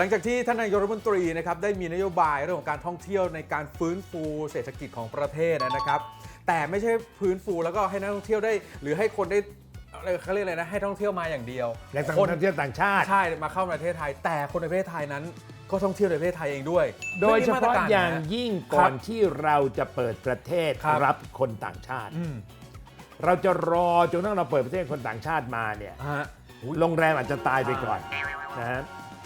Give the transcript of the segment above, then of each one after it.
หลังจากที่ท่านนายกรัฐมนตรีนะครับได้มีนโยบายเรื่องของการท่องเที่ยวในการฟื้นฟูเศรษฐกิจของประเทศนะครับ แต่ไม่ใช่ฟื้นฟูแล้วก็ให้นักท่องเที่ยวได้ หรือให้คนได้อะไรเขาเรียกอะไรนะให้ท่องเที่ยวมาอย่างเดียวและท่คนองเที่ยวต่างชาติใช่มาเข้าประเทศไทย แต่คนในประเทศไทยนั้น ก็ท่องเที่ยวในประเทศไทยเองด้วย โดยเฉซึ่งนี่มตรพาะกรอย่างนะยิ่งครัก่อบนที่เราจะเปิดประเทศครับรับคนต่างชาติอืมเราจะรอจนกระทั่งเราเปิดประเทศคนต่างชาติมาเนี่ยฮะโรงแรมอาจจะตายไปก่อนนะฮะ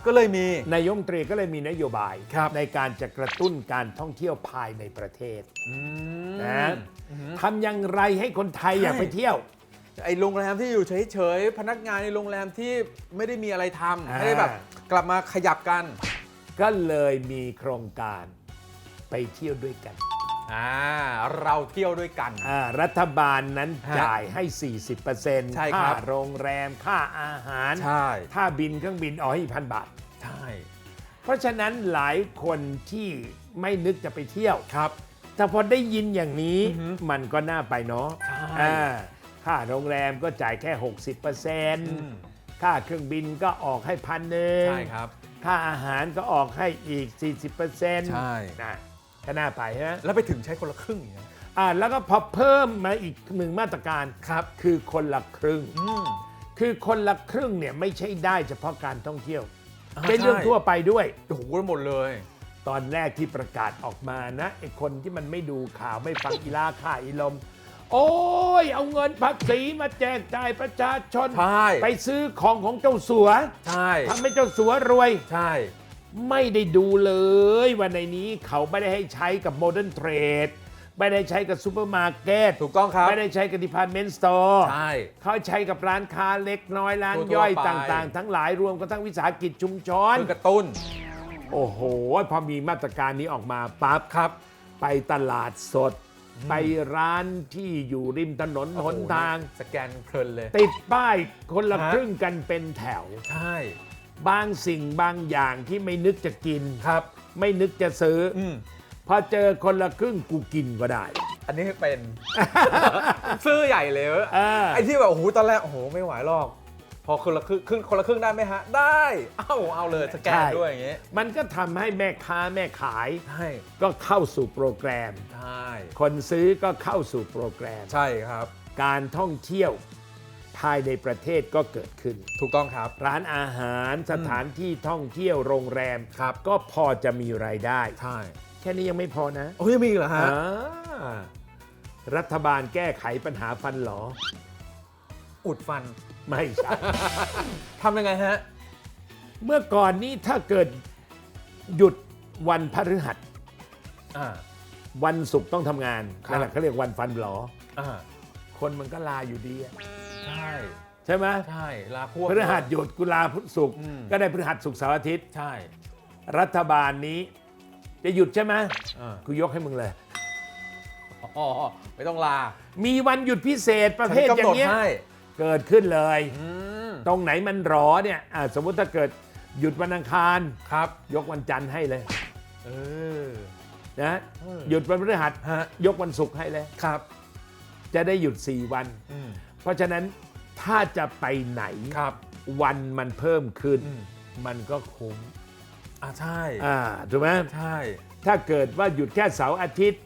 ก็เลยมี นายกรัฐมนตรีก็เลยมีนโยบาย ครับในการจะกระตุ้นการท่องเที่ยวภายในประเทศอืมนะทำอย่างไรให้คนไทยอยากไปเที่ยว ไอโรงแรมที่อยู่เฉยๆพนักงานในโรงแรมที่ไม่ได้มีอะไรทำอ่า ให้ได้แบบกลับมาขยับกันก็เลยมีโครงการไปเที่ยวด้วยกันอ่าเราเที่ยวด้วยกัน อ่ารัฐบาลนั้นฮะจ่ายให้ 40%ใช่ครัค่าบ โรงแรมค่าอาหาร ใช่ค่าบินเครื่องบินอ๋ออีกพันบาท ใช่ เพราะฉะนั้นหลายคนที่ไม่นึกจะไปเที่ยวครับ แต่พอได้ยินอย่างนี้อือฮึมันก็น่าไปเนาะใช่ อ่าค่าโรงแรมก็จ่ายแค่ อืม60%ค่าเครื่องบินก็ออกให้พันหนึ่ง ใช่ครับ ค่าอาหารก็ออกให้อีก 40%ใช่ นะก็น่าไปฮะแล้วไปถึงใช้คนละครึ่งอย่างเงี้ยอ่าแล้วก็พอเพิ่มมาอีกหนึ่งมาตรการ ครับคือคนละครึ่ง อืมคือคนละครึ่งเนี่ยไม่ใช่ได้เฉพาะการท่องเที่ยว อ่าได้เรื่องใช่ทั่วไปด้วย โอ้โหหมดเลย ตอนแรกที่ประกาศออกมานะไอ้คนที่มันไม่ดูข่าวไม่ฟังอีลาข่าอีลม โอ้ย เอาเงินภาษีมาแจกจ่ายประชาชน ใช่ ไปซื้อของของเจ้าสัวใช่ ทำให้เจ้าสัวรวย ใช่ ไม่ได้ดูเลยว่าในนี้เขาไม่ได้ให้ใช้กับโมเดิร์นเทรด ไม่ได้ใช้กับซูเปอร์มาร์เก็ตถูกต้องครับ ไม่ได้ใช้กับดิพาร์ตเมนต์สโตร์ใช่ เขาใช้กับร้านค้าเล็กน้อยร้านทั่วๆย่อยไป ต่างๆ ทั้งหลายรวมกันทั้งวิสาหกิจชุมชน เพื่อกระตุ้น โอ้โห พอมีมาตรการนี้ออกมาปั๊บครับ ไปตลาดสด ไปร้านที่อยู่ริมถนนหนทาง สแกนเพลินเลย ติดป้ายคนละฮะ ครึ่งกันเป็นแถว ใช่ บางสิ่งบางอย่างที่ไม่นึกจะกิน ครับ ไม่นึกจะซื้อออืม พอเจอคนละครึ่งกูกินก็ได้ อันนี้เป็น ซื้อใหญ่เลยเออ ไอ้ที่แบบโอ้โหตอนแรกโอ้โหไม่ไหวหรอก พอคนละครึ่งครึ่งคนละครึ่งได้ไหมฮะ ได้เอ้าเอาเลยสแกนด้วยอย่างเงี้ยมันก็ทำให้แม่ค้าแม่ขายใช่ก็เข้าสู่โปรแกรม ใช่คนซื้อก็เข้าสู่โปรแกรม ใช่ครับ การท่องเที่ยวภายในประเทศก็เกิดขึ้น ถูกต้องครับ ร้านอาหารสถานที่ท่องเที่ยวโรงแรม ครับ ก็พอจะมีรายได้ ใช่ แค่นี้ยังไม่พอนะโอ้ยยังมีอีกเหรอฮะ อ่ารัฐบาลแก้ไขปัญหาฟันหลออุดฟันไม่ใช่ ทำยังไงฮะ เมื่อก่อนนี้ถ้าเกิดหยุดวันพฤหัส อ่า วันศุกร์ต้องทำงานครับ นั่นแหละเขาเรียกวันฟันหลอ อ่า คนมันก็ลาอยู่ดีอะใช่ ใช่ไหมใช่ ลาพวก พฤหัสหยุดกุลาพุธศุกร์อืม ก็ได้พฤหัสศุกร์เสาร์อาทิตย์ ใช่ รัฐบาลนี้ จะหยุดใช่ไหมอ่า กูยกให้มึงเลย อ๋อไม่ต้องลามีวันหยุดพิเศษประเภทฉันอกำหนย่าดงเงี้ยให้เกิดขึ้นเลย อืมตรงไหนมันหรอเนี่ยอะสมมุติถ้าเกิดหยุดวันอังคาร ครับ ยกวันจันทร์ให้เลยเออ นะเออ หยุดวันพฤหัส ฮะยกวันศุกร์ให้เลย ครับจะได้หยุด 4 วัน อืมเพราะฉะนั้นถ้าจะไปไหน ครับ วันมันเพิ่มขึ้น อืม มันก็คุ้ม อ่าใช่อ่าถูกไหมใช่ถ้าเกิดว่าหยุดแค่เสาร์อาทิตย์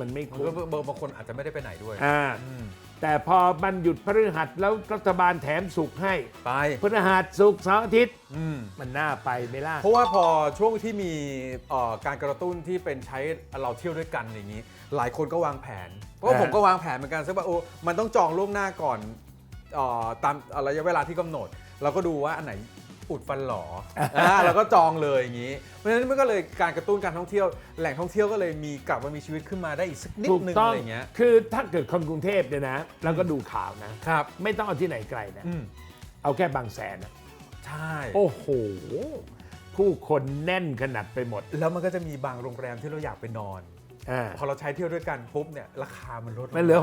มันไม่มันคุ้ก็มเบอร์บางคนอาจจะไม่ได้ไปไหนด้วยอ่าอืมแต่พอมันหยุดพฤหัสแล้วรัฐบาลแถมสุกร์ให้ไปพฤหัสสุกร์เสาร์อาทิตย์อืม มันน่าไปไหม่ล่ะ เพราะว่าพอช่วงที่มีเอ่อการกระตุ้นที่เป็นใช้เราเที่ยวด้วยกันอย่างนี้ หลายคนก็วางแผน เพราะว่าอ่า ผมก็วางแผนเหมือนกันซึ่งว่าโอ้มันต้องจองล่วงหน้าก่อนเอ่อตามระยะเวลาที่กำหนด เราก็ดูว่าอันไหน อุดฟันหลออ่าเราก็จองเลยอย่างนี้ เพราะฉะนั้นมันก็เลยการกระตุ้นการท่องเที่ยว แหล่งท่องเที่ยวก็เลยมีกลับมามีชีวิตขึ้นมาได้อีกสักนิดถูกนึงต้ออะงไรอย่างเงี้ย คือถ้าเกิดคนกรุงเทพเนี่ยนะเราก็ดูข่าวนะ ครับ ไม่ต้องเอาที่ไหนไกลนะ อืมเอาแค่บางแสนนะ ใช่ โอ้โห ผู้คนแน่นขนาดไปหมดแล้วมันก็จะมีบางโรงแรมที่เราอยากไปนอน อ่าพอเราใช้เที่ยวด้วยกันปุ๊บเนี่ยราคามันลดงมันเหลือ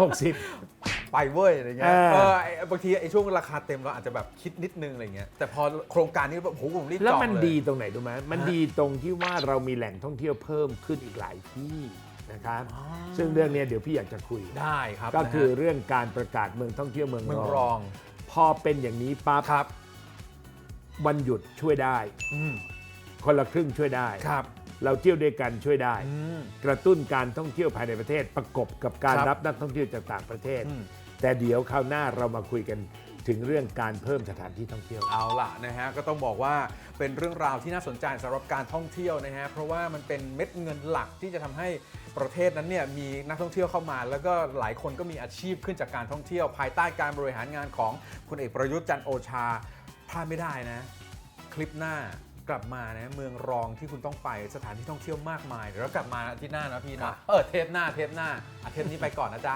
ไปเว้ยอะไรเงี้ยเออเออไอ้บางทีไอ้ช่วงราคาเต็มเราอาจจะแบบคิดนิดนึงอะไรเงี้ยแต่พอโครงการนี้แบบโอ้โหผมรีบ60แล้วจองมันเลยดีตรงไหนรู้ไหมมันฮะดีตรงที่ว่าเรามีแหล่งท่องเที่ยวเพิ่มขึ้นอีกหลายที่นะครับอ๋อซึ่งเรื่องเนี้ยเดี๋ยวพี่อยากจะคุย ได้ครับก็นะฮะคือเรื่องการประกาศเมืองท่องเที่ยวเมืองเมืองรรององพอเป็นอย่างนี้ปั๊บครับ วันหยุดช่วยได้ อืมคนละครึ่งช่วยได้ ครับเราเที่ยวด้วยกันช่วยได้ อืม กระตุ้นการท่องเที่ยวภายในประเทศประกบกับการครับรับนักท่องเที่ยวจากต่างประเทศ อืม แต่เดี๋ยวคราวหน้าเรามาคุยกันถึงเรื่องการเพิ่มสถานที่ท่องเที่ยว เอาล่ะนะฮะก็ต้องบอกว่าเป็นเรื่องราวที่น่าสนใจสำหรับการท่องเที่ยวนะฮะเพราะว่ามันเป็นเม็ดเงินหลักที่จะทำให้ประเทศนั้นเนี่ยมีนักท่องเที่ยวเข้ามา แล้วก็หลายคนก็มีอาชีพขึ้นจากการท่องเที่ยว ภายใต้การบริหารงานของคุณเอกประยุทธ์จันทร์โอชาพลาดไม่ได้นะ คลิปหน้ากลับมานะเมืองรองที่คุณต้องไปสถานที่ท่องเที่ยวมากมายเดี๋ยวเรากลับมาอาทิตย์หน้านะพี่นะเออเทปหน้าเทปหน้าอาเทปนี้ไปก่อนนะจ๊ะ